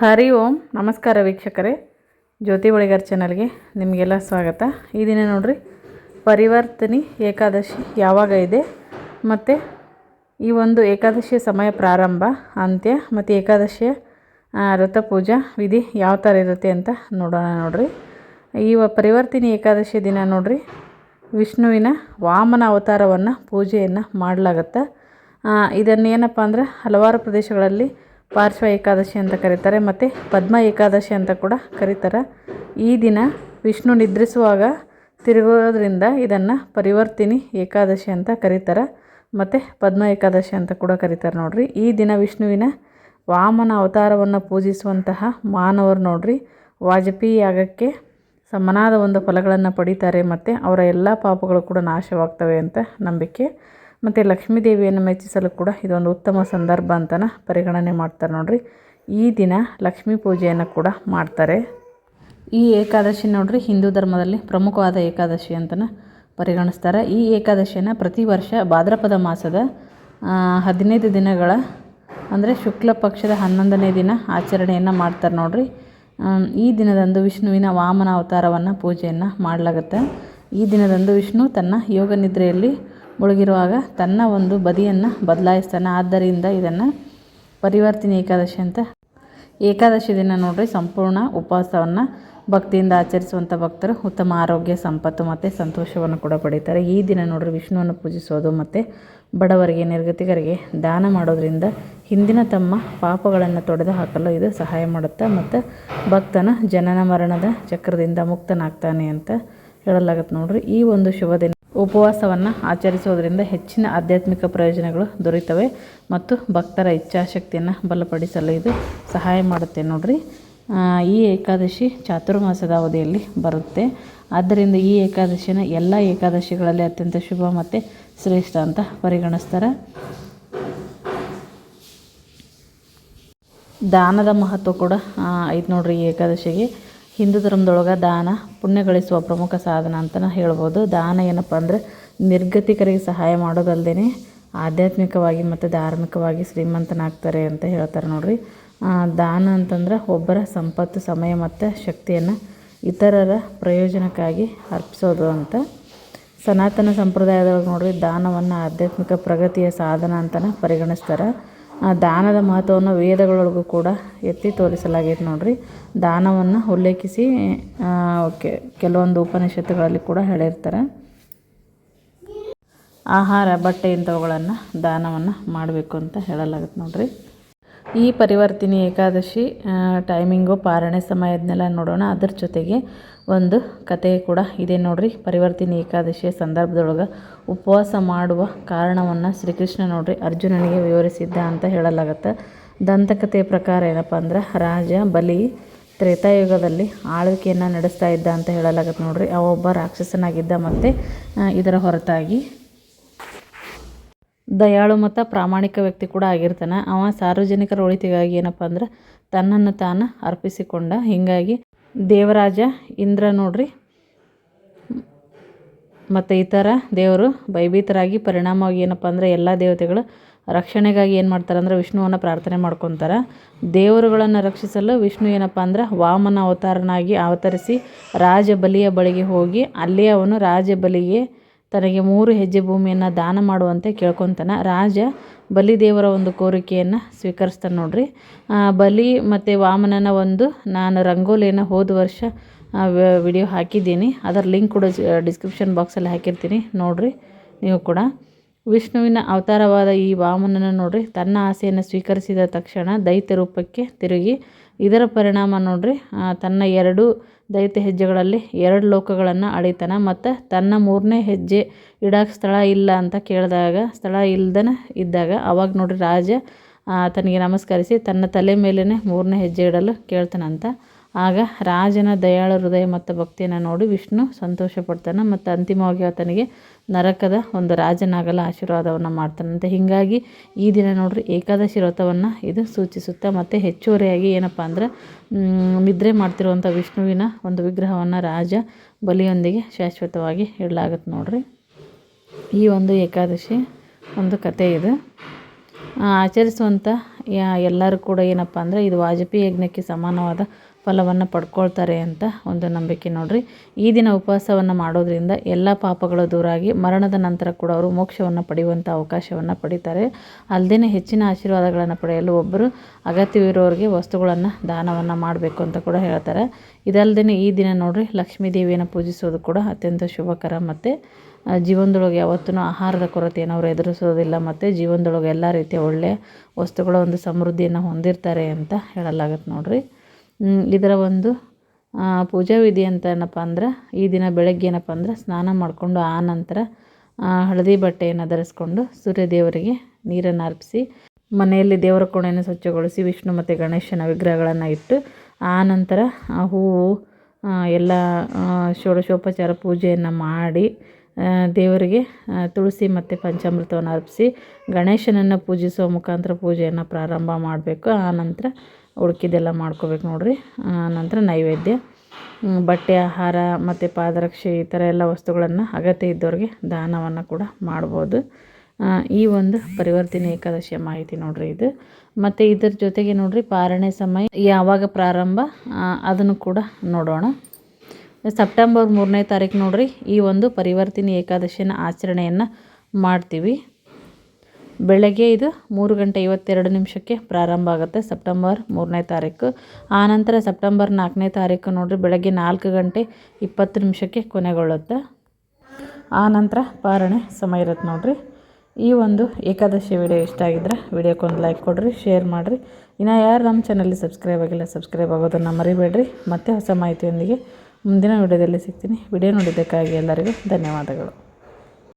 ಹರಿ ಓಂ. ನಮಸ್ಕಾರ ವೀಕ್ಷಕರೇ. ಜ್ಯೋತಿ ಒಳಿಗಾರ್ ಚಾನಲ್ಗೆ ನಿಮಗೆಲ್ಲ ಸ್ವಾಗತ. ಈ ದಿನ ನೋಡಿರಿ ಪರಿವರ್ತನೆ ಏಕಾದಶಿ ಯಾವಾಗ ಇದೆ ಮತ್ತು ಈ ಒಂದು ಏಕಾದಶಿಯ ಸಮಯ ಪ್ರಾರಂಭ ಅಂತ್ಯ ಮತ್ತು ಏಕಾದಶಿಯ ಆ, ವ್ರತ ಪೂಜಾ ವಿಧಿ ಯಾವ ಥರ ಇರುತ್ತೆ ಅಂತ ನೋಡೋಣ ನೋಡಿರಿ. ಈ ಪರಿವರ್ತಿನಿ ಏಕಾದಶಿ ದಿನ ನೋಡಿರಿ ವಿಷ್ಣುವಿನ ವಾಮನ ಅವತಾರವನ್ನು ಪೂಜೆಯನ್ನು ಮಾಡಲಾಗತ್ತೆ. ಇದನ್ನೇನಪ್ಪ ಅಂದ್ರೆ ಹಲವಾರು ಪ್ರದೇಶಗಳಲ್ಲಿ ಪಾರ್ಶ್ವ ಏಕಾದಶಿ ಅಂತ ಕರೀತಾರೆ, ಮತ್ತು ಪದ್ಮ ಏಕಾದಶಿ ಅಂತ ಕೂಡ ಕರೀತಾರೆ. ಈ ದಿನ ವಿಷ್ಣು ನಿದ್ರಿಸುವಾಗ ತಿರುಗೋದ್ರಿಂದ ಇದನ್ನು ಪರಿವರ್ತಿನಿ ಏಕಾದಶಿ ಅಂತ ಕರೀತಾರೆ, ಮತ್ತು ಪದ್ಮ ಏಕಾದಶಿ ಅಂತ ಕೂಡ ಕರೀತಾರೆ ನೋಡ್ರಿ. ಈ ದಿನ ವಿಷ್ಣುವಿನ ವಾಮನ ಅವತಾರವನ್ನು ಪೂಜಿಸುವಂತಹ ಮಾನವರು ನೋಡ್ರಿ. ವಾಜಪೇಯಿ ಯಾಗಕ್ಕೆ ಸಮನಾದ ಒಂದು ಫಲಗಳನ್ನು ಪಡೀತಾರೆ, ಮತ್ತು ಅವರ ಎಲ್ಲ ಪಾಪಗಳು ಕೂಡ ನಾಶವಾಗ್ತವೆ ಅಂತ ನಂಬಿಕೆ. ಮತ್ತು ಲಕ್ಷ್ಮೀ ದೇವಿಯನ್ನು ಮೆಚ್ಚಿಸಲು ಕೂಡ ಇದೊಂದು ಉತ್ತಮ ಸಂದರ್ಭ ಅಂತನ ಪರಿಗಣನೆ ಮಾಡ್ತಾರೆ ನೋಡಿರಿ. ಈ ದಿನ ಲಕ್ಷ್ಮೀ ಪೂಜೆಯನ್ನು ಕೂಡ ಮಾಡ್ತಾರೆ. ಈ ಏಕಾದಶಿ ನೋಡಿರಿ, ಹಿಂದೂ ಧರ್ಮದಲ್ಲಿ ಪ್ರಮುಖವಾದ ಏಕಾದಶಿ ಅಂತನ ಪರಿಗಣಿಸ್ತಾರೆ. ಈ ಏಕಾದಶಿಯನ್ನು ಪ್ರತಿ ವರ್ಷ ಭಾದ್ರಪದ ಮಾಸದ ಹದಿನೈದು ದಿನಗಳ, ಅಂದರೆ ಶುಕ್ಲ ಪಕ್ಷದ ಹನ್ನೊಂದನೇ ದಿನ ಆಚರಣೆಯನ್ನು ಮಾಡ್ತಾರೆ ನೋಡಿರಿ. ಈ ದಿನದಂದು ವಿಷ್ಣುವಿನ ವಾಮನ ಅವತಾರವನ್ನು ಪೂಜೆಯನ್ನು ಮಾಡಲಾಗುತ್ತೆ. ಈ ದಿನದಂದು ವಿಷ್ಣು ತನ್ನ ಯೋಗ ನಿದ್ರೆಯಲ್ಲಿ ಮುಳುಗಿರುವಾಗ ತನ್ನ ಒಂದು ಬದಿಯನ್ನು ಬದಲಾಯಿಸ್ತಾನೆ. ಆದ್ದರಿಂದ ಇದನ್ನು ಪರಿವರ್ತನೆ ಏಕಾದಶಿ ಅಂತ ಏಕಾದಶಿ ದಿನ ನೋಡ್ರಿ. ಸಂಪೂರ್ಣ ಉಪವಾಸವನ್ನು ಭಕ್ತಿಯಿಂದ ಆಚರಿಸುವಂಥ ಭಕ್ತರು ಉತ್ತಮ ಆರೋಗ್ಯ, ಸಂಪತ್ತು ಮತ್ತು ಸಂತೋಷವನ್ನು ಕೂಡ ಪಡೀತಾರೆ. ಈ ದಿನ ನೋಡ್ರಿ ವಿಷ್ಣುವನ್ನು ಪೂಜಿಸೋದು ಮತ್ತು ಬಡವರಿಗೆ, ನಿರ್ಗತಿಕರಿಗೆ ದಾನ ಮಾಡೋದ್ರಿಂದ ಹಿಂದಿನ ತಮ್ಮ ಪಾಪಗಳನ್ನು ತೊಡೆದು ಹಾಕಲು ಇದು ಸಹಾಯ ಮಾಡುತ್ತೆ ಮತ್ತು ಭಕ್ತನ ಜನನ ಮರಣದ ಚಕ್ರದಿಂದ ಮುಕ್ತನಾಗ್ತಾನೆ ಅಂತ ಹೇಳಲಾಗತ್ತೆ ನೋಡ್ರಿ. ಈ ಒಂದು ಶುಭ ದಿನ ಉಪವಾಸವನ್ನು ಆಚರಿಸೋದ್ರಿಂದ ಹೆಚ್ಚಿನ ಆಧ್ಯಾತ್ಮಿಕ ಪ್ರಯೋಜನಗಳು ದೊರೆಯುತ್ತವೆ ಮತ್ತು ಭಕ್ತರ ಇಚ್ಛಾಶಕ್ತಿಯನ್ನು ಬಲಪಡಿಸಲು ಇದು ಸಹಾಯ ಮಾಡುತ್ತೆ ನೋಡಿರಿ. ಈ ಏಕಾದಶಿ ಚಾತುರ್ಮಾಸದ ಅವಧಿಯಲ್ಲಿ ಬರುತ್ತೆ. ಆದ್ದರಿಂದ ಈ ಏಕಾದಶಿನ ಎಲ್ಲ ಏಕಾದಶಿಗಳಲ್ಲಿ ಅತ್ಯಂತ ಶುಭ ಮತ್ತು ಶ್ರೇಷ್ಠ ಅಂತ ಪರಿಗಣಿಸ್ತಾರೆ. ದಾನದ ಮಹತ್ವ ಕೂಡ ಐತೆ ನೋಡ್ರಿ ಏಕಾದಶಿಗೆ. ಹಿಂದೂ ಧರ್ಮದೊಳಗೆ ದಾನ ಪುಣ್ಯ ಗಳಿಸುವ ಪ್ರಮುಖ ಸಾಧನ ಅಂತಲೇ ಹೇಳ್ಬೋದು. ದಾನ ಏನಪ್ಪ ಅಂದರೆ ನಿರ್ಗತಿಕರಿಗೆ ಸಹಾಯ ಮಾಡೋದಲ್ಲದೆ ಆಧ್ಯಾತ್ಮಿಕವಾಗಿ ಮತ್ತು ಧಾರ್ಮಿಕವಾಗಿ ಶ್ರೀಮಂತನಾಗ್ತಾರೆ ಅಂತ ಹೇಳ್ತಾರೆ ನೋಡಿರಿ. ದಾನ ಅಂತಂದ್ರೆ ಒಬ್ಬರ ಸಂಪತ್ತು, ಸಮಯ ಮತ್ತು ಶಕ್ತಿಯನ್ನು ಇತರರ ಪ್ರಯೋಜನಕ್ಕಾಗಿ ಅರ್ಪಿಸೋದು ಅಂತ. ಸನಾತನ ಸಂಪ್ರದಾಯದೊಳಗೆ ನೋಡ್ರಿ, ದಾನವನ್ನು ಆಧ್ಯಾತ್ಮಿಕ ಪ್ರಗತಿಯ ಸಾಧನ ಅಂತಲೇ ಪರಿಗಣಿಸ್ತಾರೆ. ದಾನದ ಮಹತ್ವವನ್ನು ವೇದಗಳೊಳಗೂ ಕೂಡ ಎತ್ತಿ ತೋರಿಸಲಾಗೈತೆ ನೋಡ್ರಿ. ದಾನವನ್ನು ಉಲ್ಲೇಖಿಸಿ ಓಕೆ, ಕೆಲವೊಂದು ಉಪನಿಷತ್ತುಗಳಲ್ಲಿ ಕೂಡ ಹೇಳಿರ್ತಾರೆ. ಆಹಾರ ಬಟ್ಟೆ ಇಂಥವುಗಳನ್ನು ದಾನವನ್ನು ಮಾಡಬೇಕು ಅಂತ ಹೇಳಲಾಗುತ್ತೆ ನೋಡ್ರಿ. ಈ ಪರಿವರ್ತಿನಿ ಏಕಾದಶಿ ಟೈಮಿಂಗು ಪಾರಣೆ ಸಮಯದನ್ನೆಲ್ಲ ನೋಡೋಣ. ಅದ್ರ ಜೊತೆಗೆ ಒಂದು ಕತೆ ಕೂಡ ಇದೆ ನೋಡ್ರಿ. ಪರಿವರ್ತಿನಿ ಏಕಾದಶಿಯ ಸಂದರ್ಭದೊಳಗೆ ಉಪವಾಸ ಮಾಡುವ ಕಾರಣವನ್ನು ಶ್ರೀಕೃಷ್ಣ ನೋಡ್ರಿ ಅರ್ಜುನನಿಗೆ ವಿವರಿಸಿದ್ದ ಅಂತ ಹೇಳಲಾಗತ್ತೆ. ದಂತಕಥೆಯ ಪ್ರಕಾರ ಏನಪ್ಪ ಅಂದ್ರೆ, ರಾಜ ಬಲಿ ತ್ರೇತಾಯುಗದಲ್ಲಿ ಆಳ್ವಿಕೆಯನ್ನು ನಡೆಸ್ತಾ ಇದ್ದ ಅಂತ ಹೇಳಲಾಗತ್ತೆ ನೋಡ್ರಿ. ಅವೊಬ್ಬ ರಾಕ್ಷಸನಾಗಿದ್ದ ಮತ್ತು ಇದರ ಹೊರತಾಗಿ ದಯಾಳು ಮತ್ತು ಪ್ರಾಮಾಣಿಕ ವ್ಯಕ್ತಿ ಕೂಡ ಆಗಿರ್ತಾನೆ. ಅವ ಸಾರ್ವಜನಿಕರ ಒಳಿತಿಗಾಗಿ ಏನಪ್ಪ ಅಂದ್ರೆ ತನ್ನನ್ನು ತಾನು ಅರ್ಪಿಸಿಕೊಂಡ. ಹೀಗಾಗಿ ದೇವರಾಜ ಇಂದ್ರ ನೋಡ್ರಿ. ಮತ್ತು ಇತರ ದೇವರು ಭಯಭೀತರಾಗಿ ಪರಿಣಾಮವಾಗಿ ಏನಪ್ಪ ಅಂದರೆ ಎಲ್ಲ ದೇವತೆಗಳು ರಕ್ಷಣೆಗಾಗಿ ಏನು ಮಾಡ್ತಾರೆ ಅಂದರೆ ವಿಷ್ಣುವನ್ನು ಪ್ರಾರ್ಥನೆ ಮಾಡ್ಕೊತಾರೆ. ದೇವರುಗಳನ್ನು ರಕ್ಷಿಸಲು ವಿಷ್ಣು ಏನಪ್ಪ ಅಂದ್ರೆ ವಾಮನ ಅವತಾರನಾಗಿ ಅವತರಿಸಿ ರಾಜಬಲಿಯ ಬಳಿಗೆ ಹೋಗಿ ಅಲ್ಲಿ ಅವನು ರಾಜ ಬಲಿಗೆ ತನಗೆ ಮೂರು ಹೆಜ್ಜೆ ಭೂಮಿಯನ್ನು ದಾನ ಮಾಡುವಂತೆ ಕೇಳ್ಕೊತಾನೆ. ರಾಜ ಬಲಿ ದೇವರ ಒಂದು ಕೋರಿಕೆಯನ್ನು ಸ್ವೀಕರಿಸ್ತಾನೆ ನೋಡ್ರಿ. ಬಲಿ ಮತ್ತು ವಾಮನನ ಒಂದು ನಾನು ರಂಗೋಲಿಯನ್ನು ಹೋದ ವರ್ಷ ವಿಡಿಯೋ ಹಾಕಿದ್ದೀನಿ. ಅದರ ಲಿಂಕ್ ಕೂಡ ಡಿಸ್ಕ್ರಿಪ್ಷನ್ ಬಾಕ್ಸಲ್ಲಿ ಹಾಕಿರ್ತೀನಿ ನೋಡ್ರಿ ನೀವು ಕೂಡ. ವಿಷ್ಣುವಿನ ಅವತಾರವಾದ ಈ ವಾಮನನ ನೋಡ್ರಿ, ತನ್ನ ಆಸೆಯನ್ನು ಸ್ವೀಕರಿಸಿದ ತಕ್ಷಣ ದೈತ್ಯ ರೂಪಕ್ಕೆ ತಿರುಗಿ ಇದರ ಪರಿಣಾಮ ನೋಡ್ರಿ ತನ್ನ ಎರಡು ದೈತ್ಯ ಹೆಜ್ಜೆಗಳಲ್ಲಿ ಎರಡು ಲೋಕಗಳನ್ನು ಅಳಿತಾನೆ ಮತ್ತು ತನ್ನ ಮೂರನೇ ಹೆಜ್ಜೆ ಇಡಕ್ಕೆ ಸ್ಥಳ ಇಲ್ಲ ಅಂತ ಕೇಳಿದಾಗ, ಸ್ಥಳ ಇಲ್ದನ ಇದ್ದಾಗ ಅವಾಗ ನೋಡ್ರಿ ರಾಜ ತನಗೆ ನಮಸ್ಕರಿಸಿ ತನ್ನ ತಲೆ ಮೇಲೇ ಮೂರನೇ ಹೆಜ್ಜೆ ಇಡಲು ಕೇಳ್ತಾನಂತ. ಆಗ ರಾಜನ ದಯಾಳು ಹೃದಯ ಮತ್ತು ಭಕ್ತಿಯನ್ನು ನೋಡಿ ವಿಷ್ಣು ಸಂತೋಷ ಪಡ್ತಾನೆ ಮತ್ತು ಅಂತಿಮವಾಗಿ ಆತನಿಗೆ ನರಕದ ಒಂದು ರಾಜನಾಗಲ ಆಶೀರ್ವಾದವನ್ನು ಮಾಡ್ತಾನಂತೆ. ಹೀಗಾಗಿ ಈ ದಿನ ನೋಡ್ರಿ ಏಕಾದಶಿ ವ್ರತವನ್ನು ಇದು ಸೂಚಿಸುತ್ತೆ. ಮತ್ತು ಹೆಚ್ಚುವರಿಯಾಗಿ ಏನಪ್ಪ ಅಂದ್ರೆ ನಿದ್ರೆ ಮಾಡ್ತಿರುವಂಥ ವಿಷ್ಣುವಿನ ಒಂದು ವಿಗ್ರಹವನ್ನು ರಾಜ ಬಲಿಯೊಂದಿಗೆ ಶಾಶ್ವತವಾಗಿ ಇಡಲಾಗತ್ತೆ ನೋಡ್ರಿ. ಈ ಒಂದು ಏಕಾದಶಿ ಒಂದು ಕತೆ ಇದು. ಆಚರಿಸುವಂಥ ಎಲ್ಲರೂ ಕೂಡ ಏನಪ್ಪ ಅಂದರೆ, ಇದು ವಾಜಪೇಯಿ ಯಜ್ಞಕ್ಕೆ ಸಮಾನವಾದ ಫಲವನ್ನು ಪಡ್ಕೊಳ್ತಾರೆ ಅಂತ ಒಂದು ನಂಬಿಕೆ ನೋಡ್ರಿ. ಈ ದಿನ ಉಪವಾಸವನ್ನು ಮಾಡೋದ್ರಿಂದ ಎಲ್ಲ ಪಾಪಗಳು ದೂರಾಗಿ ಮರಣದ ನಂತರ ಕೂಡ ಅವರು ಮೋಕ್ಷವನ್ನು ಪಡೆಯುವಂಥ ಅವಕಾಶವನ್ನು ಪಡೀತಾರೆ. ಅಲ್ಲದೇ ಹೆಚ್ಚಿನ ಆಶೀರ್ವಾದಗಳನ್ನು ಪಡೆಯಲು ಒಬ್ಬರು ಅಗತ್ಯವಿರೋರಿಗೆ ವಸ್ತುಗಳನ್ನು ದಾನವನ್ನು ಮಾಡಬೇಕು ಅಂತ ಕೂಡ ಹೇಳ್ತಾರೆ. ಇದಲ್ಲದೆ ಈ ದಿನ ನೋಡ್ರಿ ಲಕ್ಷ್ಮೀ ದೇವಿಯನ್ನು ಪೂಜಿಸೋದು ಕೂಡ ಅತ್ಯಂತ ಶುಭಕರ ಮತ್ತು ಜೀವನದೊಳಗೆ ಯಾವತ್ತೂ ಆಹಾರದ ಕೊರತೆಯನ್ನು ಅವರು ಎದುರಿಸೋದಿಲ್ಲ ಮತ್ತು ಜೀವನದೊಳಗೆ ಎಲ್ಲ ರೀತಿಯ ಒಳ್ಳೆಯ ವಸ್ತುಗಳ ಒಂದು ಸಮೃದ್ಧಿಯನ್ನು ಹೊಂದಿರ್ತಾರೆ ಅಂತ ಹೇಳಲಾಗತ್ತೆ ನೋಡ್ರಿ. ಇದರ ಒಂದು ಪೂಜಾ ವಿಧಿ ಅಂತ ಏನಪ್ಪ ಅಂದ್ರೆ, ಈ ದಿನ ಬೆಳಗ್ಗೆ ಏನಪ್ಪ ಅಂದ್ರೆ, ಸ್ನಾನ ಮಾಡಿಕೊಂಡು ಆ ನಂತರ ಹಳದಿ ಬಟ್ಟೆಯನ್ನು ಧರಿಸ್ಕೊಂಡು ಸೂರ್ಯದೇವರಿಗೆ ನೀರನ್ನು ಅರ್ಪಿಸಿ, ಮನೆಯಲ್ಲಿ ದೇವರ ಕೋಣೆಯನ್ನು ಸ್ವಚ್ಛಗೊಳಿಸಿ ವಿಷ್ಣು ಮತ್ತು ಗಣೇಶನ ವಿಗ್ರಹಗಳನ್ನು ಇಟ್ಟು, ಆ ನಂತರ, ಆ, ಹೂವು ಎಲ್ಲ ಷೋಡಶೋಪಚಾರ ಪೂಜೆಯನ್ನು ಮಾಡಿ ದೇವರಿಗೆ ತುಳಸಿ ಮತ್ತು ಪಂಚಾಮೃತವನ್ನು ಅರ್ಪಿಸಿ, ಗಣೇಶನನ್ನು ಪೂಜಿಸುವ ಮುಖಾಂತರ ಪೂಜೆಯನ್ನು ಪ್ರಾರಂಭ ಮಾಡಬೇಕು. ಆ ನಂತರ ಉಳ್ಕಿದ್ದೆಲ್ಲ ಮಾಡ್ಕೋಬೇಕು ನೋಡ್ರಿ. ನಂತರ ನೈವೇದ್ಯ ಬಟ್ಟೆ, ಆಹಾರ ಮತ್ತು ಪಾದರಕ್ಷೆ ಈ ಥರ ಎಲ್ಲ ವಸ್ತುಗಳನ್ನು ಅಗತ್ಯ ಇದ್ದವ್ರಿಗೆ ದಾನವನ್ನು ಕೂಡ ಮಾಡ್ಬೋದು. ಈ ಒಂದು ಪರಿವರ್ತನೆ ಏಕಾದಶಿಯ ಮಾಹಿತಿ ನೋಡ್ರಿ ಇದು. ಮತ್ತು ಇದರ ಜೊತೆಗೆ ನೋಡ್ರಿ ಪಾರಣೆ ಸಮಯ ಯಾವಾಗ ಪ್ರಾರಂಭ ಅದನ್ನು ಕೂಡ ನೋಡೋಣ. ಸೆಪ್ಟೆಂಬರ್ ಮೂರನೇ ತಾರೀಕು ನೋಡ್ರಿ ಈ ಒಂದು ಪರಿವರ್ತನೆ ಏಕಾದಶಿನ ಆಚರಣೆಯನ್ನು ಮಾಡ್ತೀವಿ. ಬೆಳಗ್ಗೆ ಇದು ಮೂರು ಗಂಟೆ ಐವತ್ತೆರಡು ನಿಮಿಷಕ್ಕೆ ಪ್ರಾರಂಭ ಆಗುತ್ತೆ ಸೆಪ್ಟೆಂಬರ್ ಮೂರನೇ ತಾರೀಕು. ಆನಂತರ ಸೆಪ್ಟೆಂಬರ್ ನಾಲ್ಕನೇ ತಾರೀಕು ನೋಡಿರಿ ಬೆಳಗ್ಗೆ ನಾಲ್ಕು ಗಂಟೆ ಇಪ್ಪತ್ತು ನಿಮಿಷಕ್ಕೆ ಕೊನೆಗೊಳ್ಳುತ್ತೆ. ಆನಂತರ ಪಾರಣೆ ಸಮಯ ಇರುತ್ತೆ ನೋಡಿರಿ. ಈ ಒಂದು ಏಕಾದಶಿ ವಿಡಿಯೋ ಇಷ್ಟ ಆಗಿದ್ರೆ ವಿಡಿಯೋಕ್ಕೊಂದು ಲೈಕ್ ಕೊಡಿರಿ, ಶೇರ್ ಮಾಡಿರಿ. ಇನ್ನು ಯಾರು ನಮ್ಮ ಚಾನಲ್ಲಿ ಸಬ್ಸ್ಕ್ರೈಬ್ ಆಗಿಲ್ಲ, ಸಬ್ಸ್ಕ್ರೈಬ್ ಆಗೋದನ್ನು ಮರಿಬೇಡ್ರಿ. ಮತ್ತೆ ಹೊಸ ಮಾಹಿತಿಯೊಂದಿಗೆ ಮುಂದಿನ ವಿಡಿಯೋದಲ್ಲಿ ಸಿಗ್ತೀನಿ. ವಿಡಿಯೋ ನೋಡಿದ್ದಕ್ಕಾಗಿ ಎಲ್ಲರಿಗೂ ಧನ್ಯವಾದಗಳು.